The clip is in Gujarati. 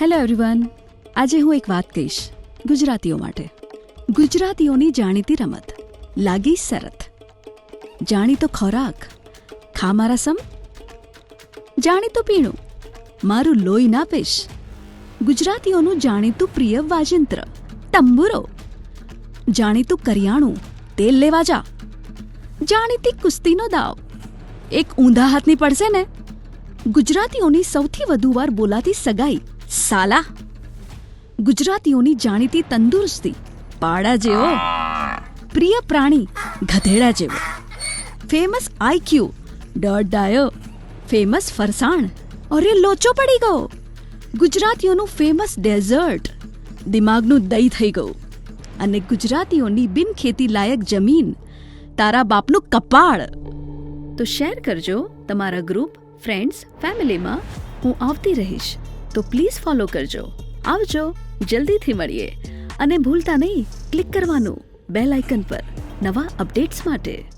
હેલો એવરીવન આજે હું એક વાત કહીશ ગુજરાતીઓ માટે. ગુજરાતીઓની જાણીતી રમત લાગી શરત. જાણીતો ખોરાક ખા મારા સમ જાણીતું પીણું. મારું લોહી ના પીશ. ગુજરાતીઓનું જાણીતું પ્રિય વાજિંત્ર, તંબુરો. જાણીતું કરિયાણું, તેલ લેવા જા. જાણીતી કુસ્તીનો દાવ. એક ઊંધા હાથની પડશે ને? ગુજરાતીઓની સૌથી વધુ વાર બોલાતી સગાઈ. સાલા, ગુજરાતીઓની જાણીતી તંદુરસ્તી, પાડા જેવો, પ્રિય પ્રાણી, ગધેડા જેવો. ફેમસ આઈક્યુ ડોટ ડાયો ફેમસ ફરસાણ અરે લોચો પડી ગયો. ગુજરાતીઓનું ફેમસ ડેઝર્ટ, દિમાગનું દહીં થઈ ગયું. અને ગુજરાતીઓની બિન ખેતી લાયક જમીન, તારા બાપનું કપાળ. તો શેર કરજો તમારા ગ્રુપ, ફ્રેન્ડ્સ, ફેમિલીમાં હું આવતી રહીશ. તો પ્લીઝ ફોલો કરજો. આવજો, જલ્દીથી મળીએ. અને ભૂલતા નહીં ક્લિક કરવાનું બેલ આઇકન પર. નવા અપડેટ્સ માટે.